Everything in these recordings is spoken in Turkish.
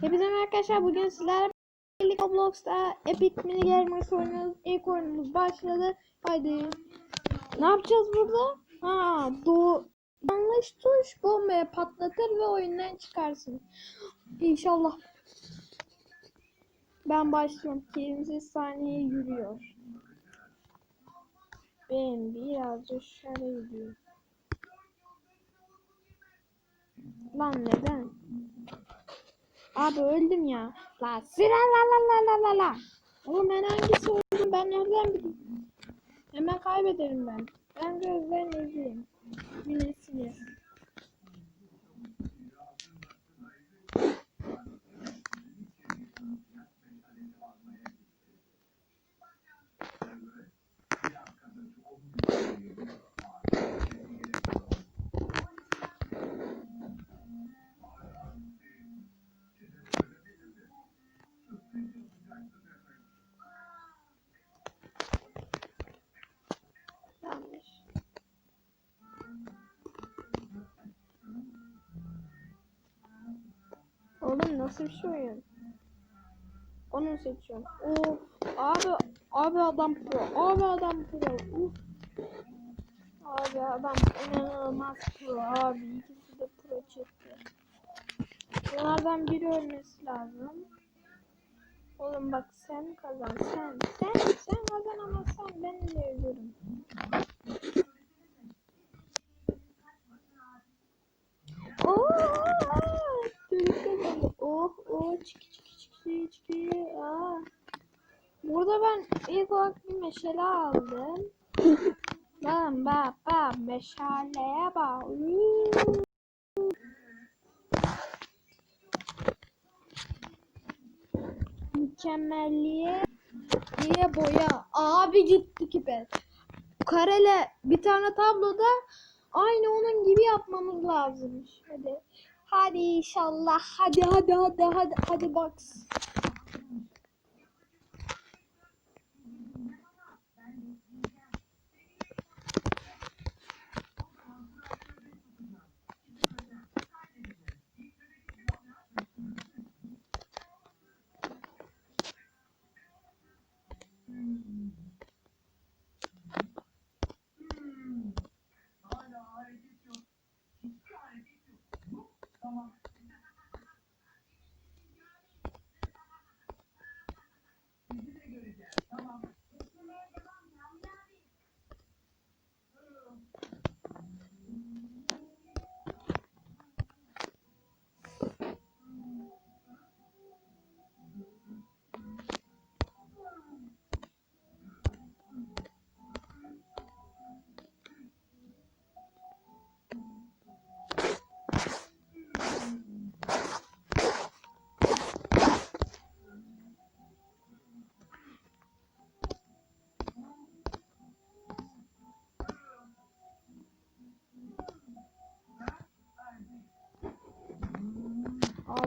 Hepinize arkadaşlar. Bugün sizlerle birlikte Roblox'ta Epic Mini Gamers oynuyoruz. İlk oyunumuz başladı. Haydi. Ne yapacağız burada? Ha, bu yanlış tuş bombayı patlatır ve oyundan çıkarsın. İnşallah. Ben başlıyorum. 20 saniye yürüyor. Ben biraz dışarı yürüyorum. Lan neden? Abi öldüm ya. La sıra la la la la la la. Oğlum ben hangisi oldum ben nereden bileyim? Hemen kaybederim ben. Ben gözden izleyeyim. Binesiniz. Yanlış. Oğlum nasıl bir şey oyun? Onu seçiyorum. Of abi abi adam pro. Abi adam pro. Uf. Abi adam inanılmaz pro abi. İkisi de pro çıktı. Bunlardan biri ölmesi lazım. Oğlum bak sen kazan sen. Sen sen kazanamazsan ben de ölürüm. Oo! Çocuk kazandı. Oh oh çiki çiki çiki çiki. Aa. Burada ben ilk olarak bir meşale aldım. Lan bak bak meşaleye bak. Mükemmelliğe diye boya. Abi gitti ki be. Karele bir tane tabloda aynı onun gibi yapmamız lazımmış. Hadi. Hadi inşallah. Hadi hadi hadi hadi hadi box.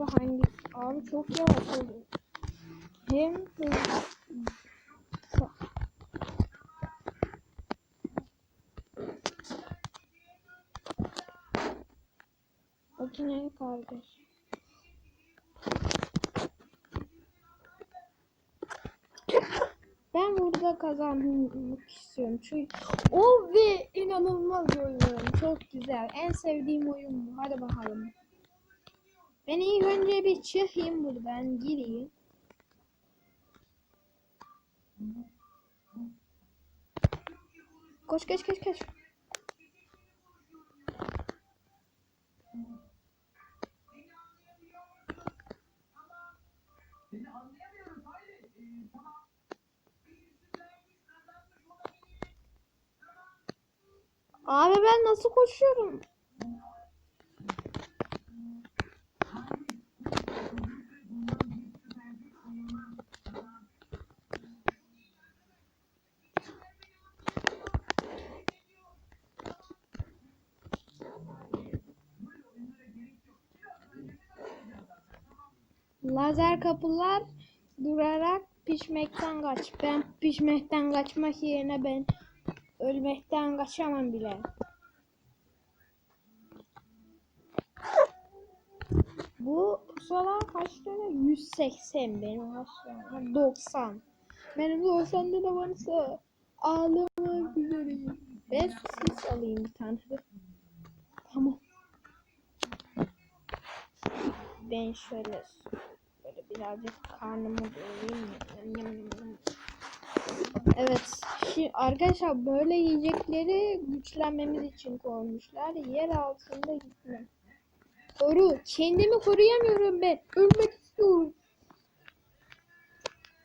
Abi hangi? Abi çok yavaş oldu. Hem hızlı. Makine kardeş. Ben burada kazanmak istiyorum. Çünkü o ve inanılmaz oyun. Çok güzel. En sevdiğim oyun bu. Hadi bakalım. Ben ilk önce bir çıkayım buradan gireyim. Koş koş koş koş. Abi ben nasıl koşuyorum? Lazer kapılar durarak pişmekten kaç. Ben pişmekten kaçmak yerine ben ölmekten kaçamam bile. Bu pusular kaç tane? 180 benim aşağıya. 90. Benim 90 de varsa ağlamak üzereyim. Ben sosis alayım bir tane. Tamam. Ben şöyle birazcık karnımı doyurayım. Evet. Şimdi arkadaşlar böyle yiyecekleri güçlenmemiz için koymuşlar. Yer altında gitme. Koru. Kendimi koruyamıyorum ben. Ölmek istiyorum.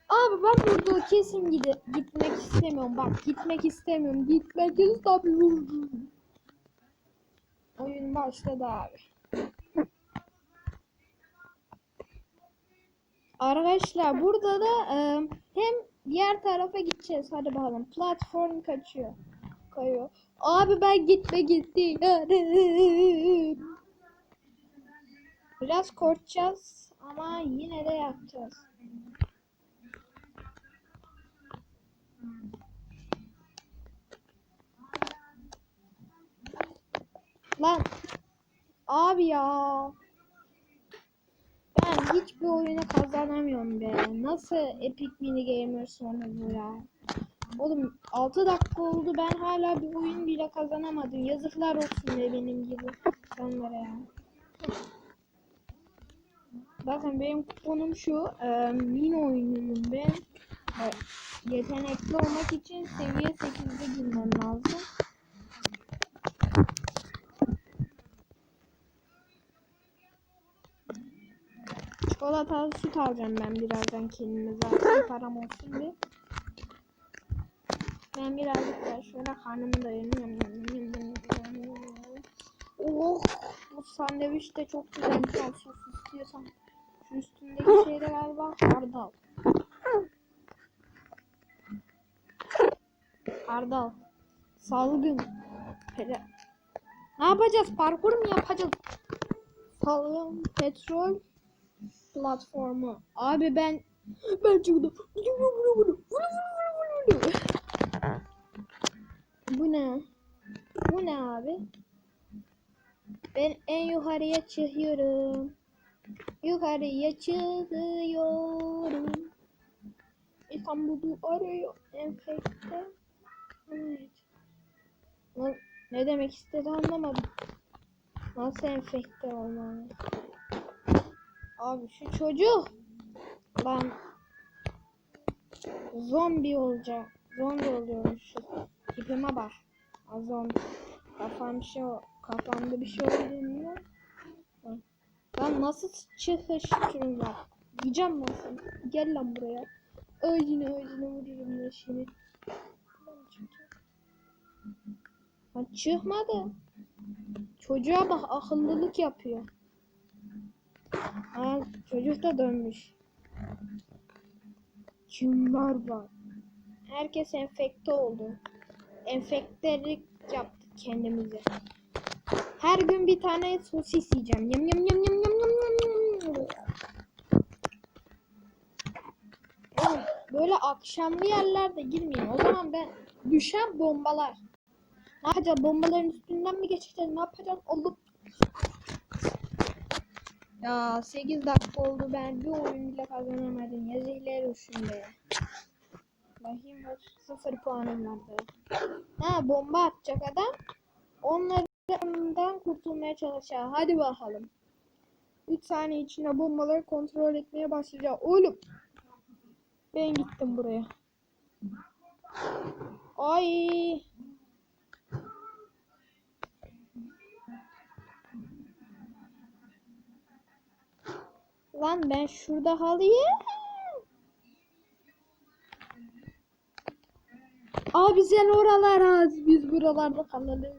Abi ben burada kesin gide gitmek istemiyorum. Bak gitmek istemiyorum. Gitmek istemiyorum. Oyun başladı abi. Arkadaşlar burada da e, hem diğer tarafa gideceğiz. Hadi bakalım. Platform kaçıyor. Kayıyor. Abi ben gitme gitti. Biraz korkacağız ama yine de yapacağız. Lan abi ya. Hiçbir oyunu kazanamıyorum be. Nasıl Epic Mini Gamer sonu bu ya? Oğlum 6 dakika oldu ben hala bir oyun bile kazanamadım. Yazıklar olsun be benim gibi insanlara ya. Bakın benim kuponum şu. E, mini oyuncuyum ben. E, yetenekli olmak için seviye 8'de girmem lazım. Çikolatalı süt alacağım ben birazdan kendime zaten param olsun diye. Ben birazcık daha şöyle karnımı doyurayım. Oh bu sandviç de çok güzelmiş. Al sos istiyorsan. Şu üstündeki şey de galiba hardal. Hardal. Salgın. Pere. Ne yapacağız? Parkur mu yapacağız? Salgın, petrol, platformu. Abi ben ben çıktım. Bu ne? Bu ne abi? Ben en yukarıya çıkıyorum. Yukarıya çıkıyorum. İstanbul'u arıyor. Enfekte. Evet. Ne, demek istedi anlamadım. Nasıl enfekte olmalı? Abi şu çocuk. Lan. Zombi olacak. Zombi oluyorum şu. Tipime bak. Ha, Zombi. Kafam şey kafamda bir şey oldu mu? Lan nasıl çıkış türüm var? Yiyeceğim ben seni. Gel lan buraya. Ağzına ağzına vururum ya şimdi. Lan çıkmadı. Çocuğa bak akıllılık yapıyor. Ha, çocuk da dönmüş. Kimler var? Herkes enfekte oldu. Enfektelik yaptık kendimize. Her gün bir tane sosis yiyeceğim. Yum yum yum yum yum yum yum. Oğlum, Böyle akşamlı yerlerde girmeyeyim. O zaman ben düşen bombalar. Ne yapacağız? Bombaların üstünden mi geçeceğiz? Ne yapacağız? Oğlum. Ya 8 dakika oldu ben bir oyun bile kazanamadım. Yazıklar olsun be. Bakayım bak 0 puanım vardı. Ha bomba atacak adam. Onlardan kurtulmaya çalışacak. Hadi bakalım. 3 saniye içinde bombaları kontrol etmeye başlayacak. Oğlum. Ben gittim buraya. Ay. Lan ben şurada halayım. Abi sen oralar az. Biz buralarda kalalım.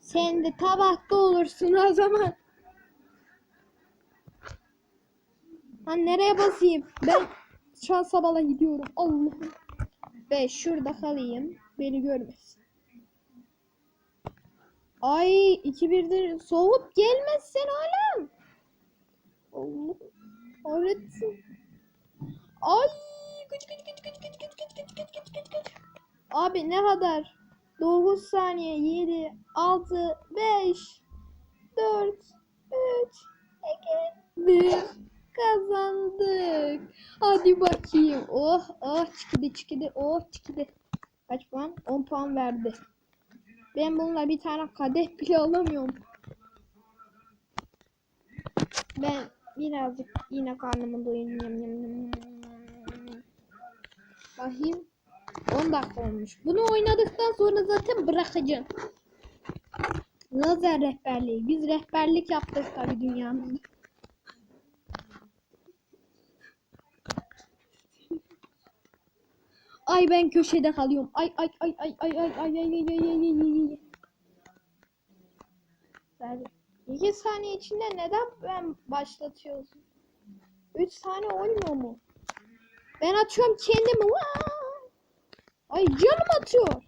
Sen de tabakta olursun o zaman. Lan nereye basayım? Ben şansa bala gidiyorum. Allah'ım. Ben şurada kalayım. Beni görmesin. Ay iki birdir soğup gelmezsen oğlum. Öğretsin. Ay gıç gıç gıç gıç gıç gıç gıç gıç gıç gıç gıç gıç. Abi ne kadar? 9 saniye 7 6 5 4 3, 2, 1. Kazandık. Hadi bakayım. Oh oh çıkıdı çıkıdı. Oh çıkıdı. Kaç puan? 10 puan verdi. Ben bununla bir tane kadeh bile alamıyorum. Ben birazcık yine karnımı doyurayım. Bakayım. 10 dakika olmuş. Bunu oynadıktan sonra zaten bırakacağım. Lazer rehberliği. Biz rehberlik yaptık tabii dünyamızda. Ay ben köşede kalıyorum. Ay ay ay ay ay ay ay ay ay ay ay ay ay. Yani iki saniye içinde neden ben başlatıyorsun? Üç saniye olmuyor mu? Ben atıyorum kendimi. Vaa! Ay canım atıyor.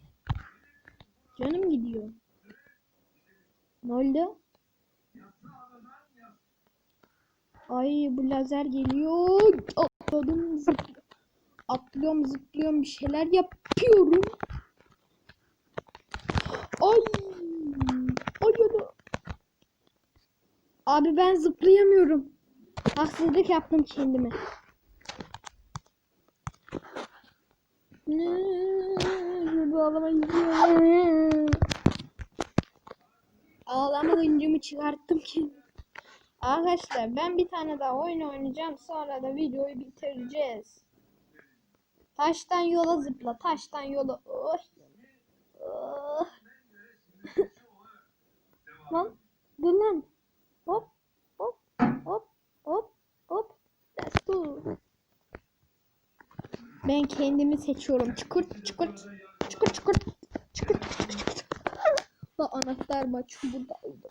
Canım gidiyor. Ne oldu? Ay bu lazer geliyor. Atladım zıplıyorum. Atlıyorum zıplıyorum bir şeyler yapıyorum. Ay. Ay ana. Abi ben zıplayamıyorum. Haksızlık yaptım kendime. Bu ağlama hıncımı çıkarttım ki. Arkadaşlar ben bir tane daha oyun oynayacağım. Sonra da videoyu bitireceğiz. Taştan yola zıpla. Taştan yola. Oh. Oh. lan. Dur lan. Ben kendimi seçiyorum. Çıkırt çıkırt. Çıkırt çıkırt. Çıkırt çıkırt çıkırt. La anahtar maç burada oldu.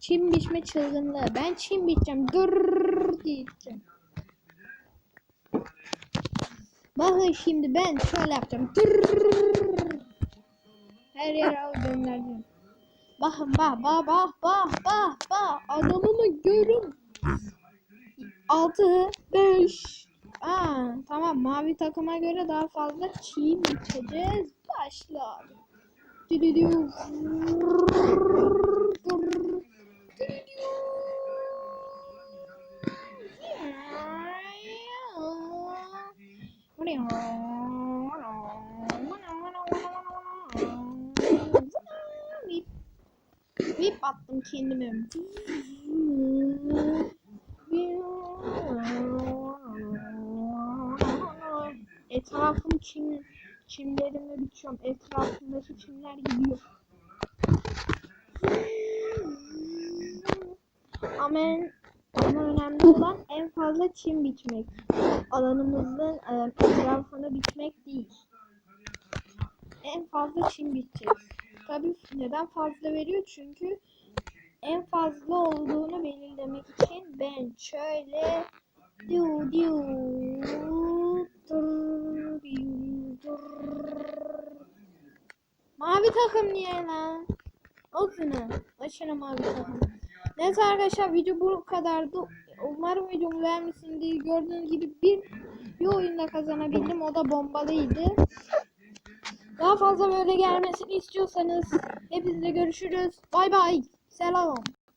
Çim biçme çılgınlığı. Ben çim biçeceğim. Dur diyeceğim. Bakın şimdi ben şöyle yapacağım. Dur. Her yere al göndereceğim. Bakın bak bak bak bak bak bak. Adamını görün. 6 5 Aa, tamam mavi takıma göre daha fazla çiğ biçeceğiz. Başla. Vip attım kendime. Etrafım çim, çimlerimi biçiyorum. Etrafımdaki çimler gidiyor. Ama, en- ama önemli olan en fazla çim biçmek. Alanımızın e, etrafını biçmek değil. En fazla çim biçeceğiz. Tabii neden fazla veriyor? Çünkü en fazla olduğunu belirlemek için ben şöyle diu diu takım niye lan? Olsun ha. Aşırı mavi takım. Neyse arkadaşlar video bu kadardı. Umarım videomu beğenmişsinizdir. Gördüğünüz gibi bir, bir oyunda kazanabildim. O da bombalıydı. Daha fazla böyle gelmesini istiyorsanız hepinizle görüşürüz. Bay bay. Selam.